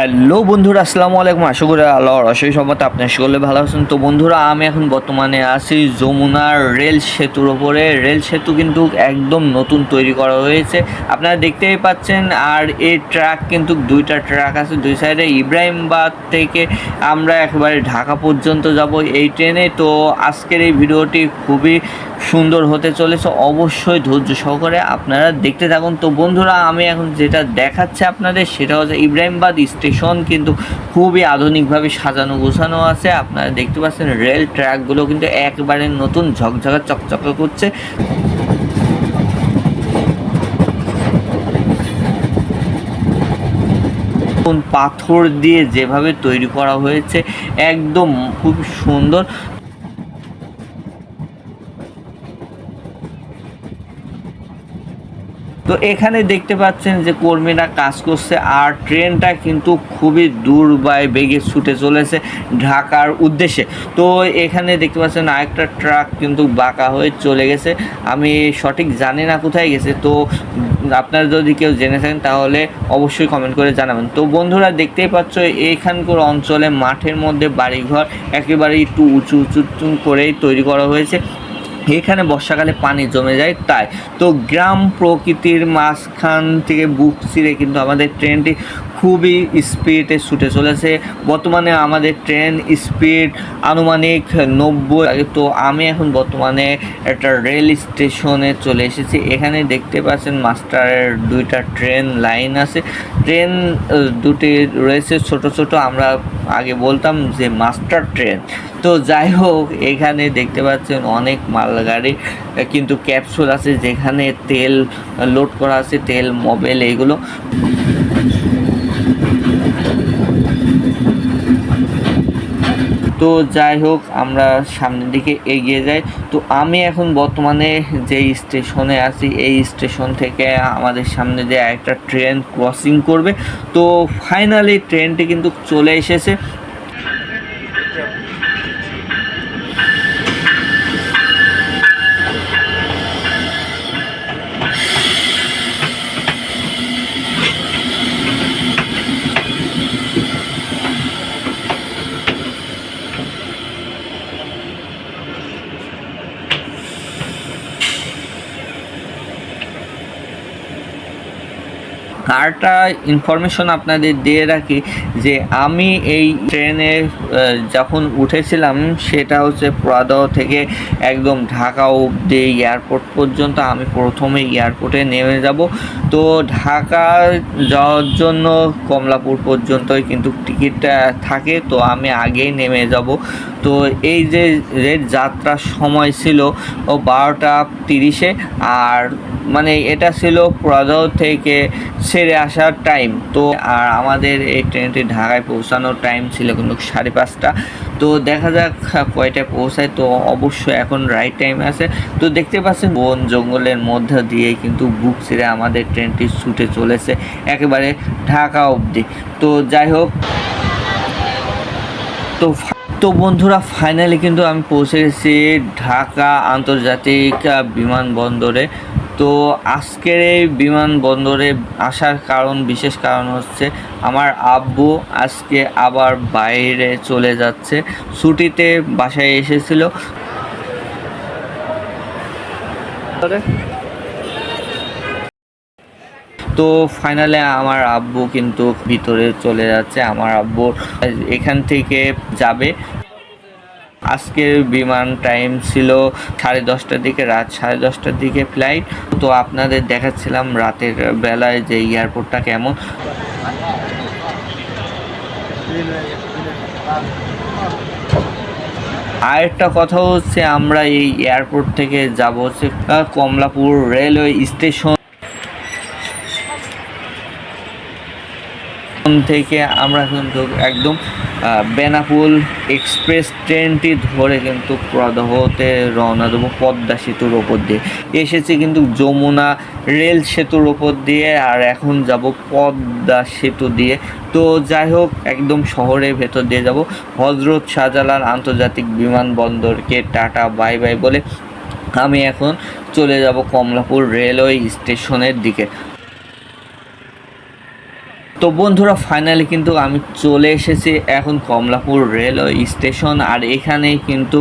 Hello বন্ধুরা, আসসালামু আলাইকুম। আশা করি আল্লাহর অশেষ সম্মত আপনার সকলে ভালো আছেন। তো বন্ধুরা, আমি এখন বর্তমানে আছি যমুনার রেল সেতুর ওপরে। রেল সেতু কিন্তু একদম নতুন তৈরি করা হয়েছে। আপনারা দেখতেই পাচ্ছেন, আর এই ট্রাক কিন্তু দুইটা ট্রাক আছে, দুই সাইডে ইব্রাহিমবাদ থেকে আমরা একেবারে ঢাকা পর্যন্ত যাব এই ট্রেনে। তো আজকের এই ভিডিওটি খুবই সুন্দর হতে চলেছে, অবশ্যই ধৈর্য সহকারে আপনারা দেখতে থাকুন। তো বন্ধুরা, আমি এখন যেটা দেখাচ্ছি আপনাদের, সেটা হচ্ছে ইব্রাহিমবাদ স্টেশন, কিন্তু খুবই আধুনিকভাবে সাজানো গোছানো আছে। আপনারা দেখতে পাচ্ছেন রেল ট্র্যাকগুলো কিন্তু একবারে নতুন ঝকঝকা চকচকে করছে। পাথর দিয়ে যেভাবে তৈরি করা হয়েছে, একদম খুব সুন্দর। তো এখানে দেখতে পাচ্ছেন যে কর্মীরা কাজ করছে আর ট্রেনটা কিন্তু খুবই দূর বাই বেগে ছুটে চলেছে ঢাকার উদ্দেশ্যে। তো এখানে দেখতে পাচ্ছেন আরেকটা ট্রাক কিন্তু বাঁকা হয়ে চলে গেছে। আমি সঠিক জানি না কোথায় গেছে, তো আপনারা যদি কেউ জেনে থাকেন তাহলে অবশ্যই কমেন্ট করে জানাবেন। তো বন্ধুরা দেখতেই পাচ্ছ এইখানকার অঞ্চলে মাঠের মধ্যে বাড়িঘর একেবারে একটু উঁচু উঁচু করেই তৈরি করা হয়েছে। এখানে বর্ষাকালে পানি জমে যায়, তাই। তো গ্রাম প্রকৃতির মাঝখান থেকে বুক চিরে কিন্তু আমাদের ট্রেনটি খুবই স্পিডে ছুটে চলেছে। বর্তমানে আমাদের ট্রেন স্পিড আনুমানিক নব্বই তো আমি এখন বর্তমানে একটা রেল স্টেশনে চলে এসেছি। এখানে দেখতে পাচ্ছেন মাস্টারের দুইটা ট্রেন লাইন আছে। ট্রেন দুটি রয়েছে ছোট ছোট, আমরা আগে বলতাম যে মাস্টার ট্রেন। তো যাই হোক, এখানে দেখতে পাচ্ছেন অনেক মালগাড়ি, কিন্তু ক্যাপসুল আছে যেখানে তেল লোড করা আছে, তেল মোবাইল এগুলো। তো যাই হোক, আমরা সামনের দিকে এগিয়ে যাই। তো আমি এখন বর্তমানে যে স্টেশনে আছি, এই স্টেশন থেকে আমাদের সামনে যে একটা ট্রেন ক্রসিং করবে। তো ফাইনালি ট্রেনটি কিন্তু চলে এসেছে। আরটা ইনফরমেশন আপনাদের দিয়ে রাখি যে আমি এই ট্রেনে যখন উঠেছিলাম, সেটা হচ্ছে প্রদাহ থেকে একদম ঢাকা অবধি এয়ারপোর্ট পর্যন্ত আমি প্রথমে এয়ারপোর্টে নেমে যাব। তো ঢাকা যাওয়ার জন্য কমলাপুর পর্যন্তই কিন্তু টিকিটটা থাকে, তো আমি আগেই নেমে যাব। তো এই যে রেল যাত্রার সময় ছিল, ও বারোটা তিরিশে, আর মানে এটা ছিল প্রদাহ থেকে ছেড়ে আসার টাইম তো আর আমাদের এই ট্রেনটি ঢাকায় পৌঁছানোর টাইম ছিল কিন্তু সাড়ে পাঁচটা। তো দেখা যাক কয়টায় পৌঁছায়। তো অবশ্যই এখন রাইট টাইম আছে। তো দেখতে পাচ্ছেন, বন জঙ্গলের মধ্যে দিয়ে কিন্তু বুক ছেড়ে আমাদের ট্রেনটি ছুটে চলেছে একেবারে ঢাকা অবধি। তো যাই হোক, তো তো বন্ধুরা ফাইনালি কিন্তু আমি পৌঁছে গেছি ঢাকা আন্তর্জাতিক বিমানবন্দরে। তো আজকের এই বিমানবন্দরে আসার কারণ, বিশেষ কারণ হচ্ছে আমার আব্বু আজকে আবার বাইরে চলে যাচ্ছে। ছুটিতে বাসায় এসেছিল। তো ফাইনালে আমার আব্বু কিন্তু ভিতরে চলে যাচ্ছে, আমার আব্বু এখান থেকে যাবে। আজকের বিমান টাইম ছিল সাড়ে দশটার দিকে, রাত সাড়ে দশটার দিকে ফ্লাইট তো আপনাদের দেখাচ্ছিলাম রাতের বেলায় যে এয়ারপোর্টটা কেমন। আরেকটা কথা হচ্ছে আমরা এই এয়ারপোর্ট থেকে যাব হচ্ছে কমলাপুর রেলওয়ে স্টেশন থেকে আমরা কিন্তু একদম বেনাপুল এক্সপ্রেস ট্রেনটি ধরে কিন্তু প্রদহতে রওনা দেবো পদ্মা সেতুর ওপর দিয়ে। এসেছি কিন্তু যমুনা রেল সেতুর ওপর দিয়ে আর এখন যাব পদ্মা সেতু দিয়ে। তো যাই হোক, একদম শহরের ভেতর দিয়ে যাব। হজরত শাহজালাল আন্তর্জাতিক বিমানবন্দরকে টাটা, বাই বাই বলে আমি এখন চলে যাব কমলাপুর রেলওয়ে স্টেশনের দিকে। তো বন্ধুরা ফাইনালি কিন্তু আমি চলে এসেছি এখন কমলাপুর রেলওয়ে স্টেশন, আর এখানেই কিন্তু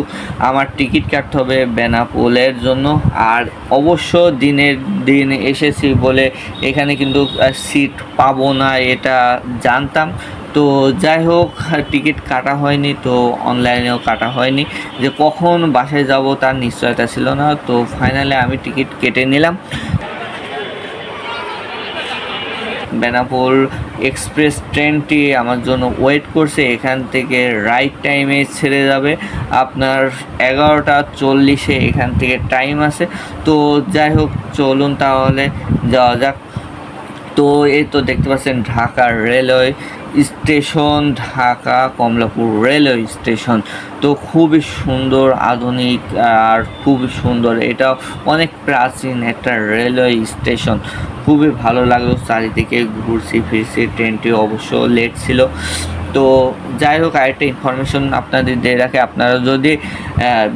আমার টিকিট কাটতে হবে বেনাপোলের জন্য। আর অবশ্য দিনের দিন এসেছি বলে এখানে কিন্তু সিট পাবো না, এটা জানতাম। তো যাই হোক, টিকিট কাটা হয়নি, তো অনলাইনেও কাটা হয়নি। যে কখন বাসায় যাব তার নিশ্চয়তা ছিল না, তো ফাইনালি আমি টিকিট কেটে নিলাম। বেনাপোল এক্সপ্রেস ট্রেনটি আমার জন্য ওয়েট করছে, এখান থেকে রাইট টাইমে ছেড়ে যাবে। আপনার এগারোটা চল্লিশে এখান থেকে টাইম আছে। তো যাই হোক, চলুন তাহলে যাওয়া যাক। তো এই তো দেখতে পাচ্ছেন Dhaka railway station, Dhaka Kamalapur railway station. তো খুবই সুন্দর, আধুনিক আর খুবই সুন্দর। এটা অনেক প্রাচীন একটা রেলওয়ে স্টেশন। খুবই ভালো লাগল চারিদিকে ঘুরছি, ফিরছি, ট্রেনটি অবশ্য লেট ছিল। তো যাই হোক, আরেকটা ইনফরমেশন আপনাদের দিয়ে রাখে। আপনারা যদি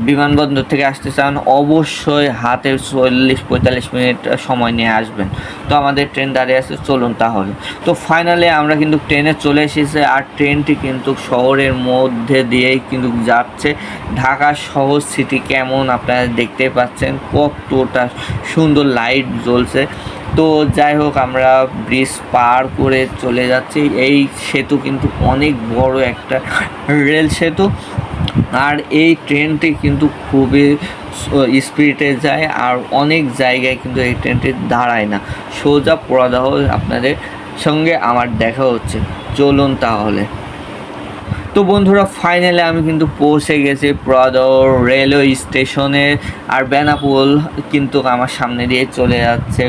বিমানবন্দর থেকে আসতে চান, অবশ্যই হাতে চল্লিশ পঁয়তাল্লিশ মিনিট সময় নিয়ে আসবেন। তো আমাদের ট্রেন দাঁড়িয়ে আছে, চলুন তাহলে। তো ফাইনালি আমরা কিন্তু ট্রেনে চলে এসেছি, আর ট্রেনটি কিন্তু শহরের মধ্যে দিয়েই কিন্তু যাচ্ছে। ঢাকা শহর সিটি কেমন আপনারা দেখতে পাচ্ছেন, কতটা সুন্দর লাইট জ্বলছে। তো যাই হোক, আমরা ব্রিজ পার করে চলে যাচ্ছি। এই সেতু কিন্তু অনেক বড় একটা রেল সেতু। আর এই ট্রেনটি কিন্তু খুবই স্পিডে যায় আর অনেক জায়গায় কিন্তু এই ট্রেনটি দাঁড়ায় না। সোজা পড়াদাহ আপনাদের সঙ্গে আমার দেখা হচ্ছে। চলুন তাহলে। তো বন্ধুরা ফাইনালি আমি কিন্তু পৌঁছে গেছি প্রদর রেলওয়ে স্টেশনে আর বেনাপুল কিন্তু আমার সামনে দিয়ে চলে যাচ্ছে।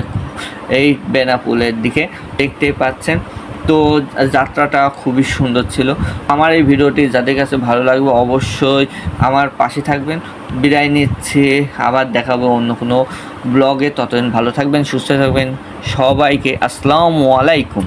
এই বেনাপুলের দিকে দেখতে পাচ্ছেন। তো যাত্রাটা খুবই সুন্দর ছিল। আমার এই ভিডিওটি যাদের কাছে ভালো লাগবে অবশ্যই আমার পাশে থাকবেন। বিদায় নিচ্ছে। আবার দেখাবো অন্য কোনো ব্লগে। ততদিন ভালো থাকবেন, সুস্থ থাকবেন। সবাইকে আসসালামু আলাইকুম।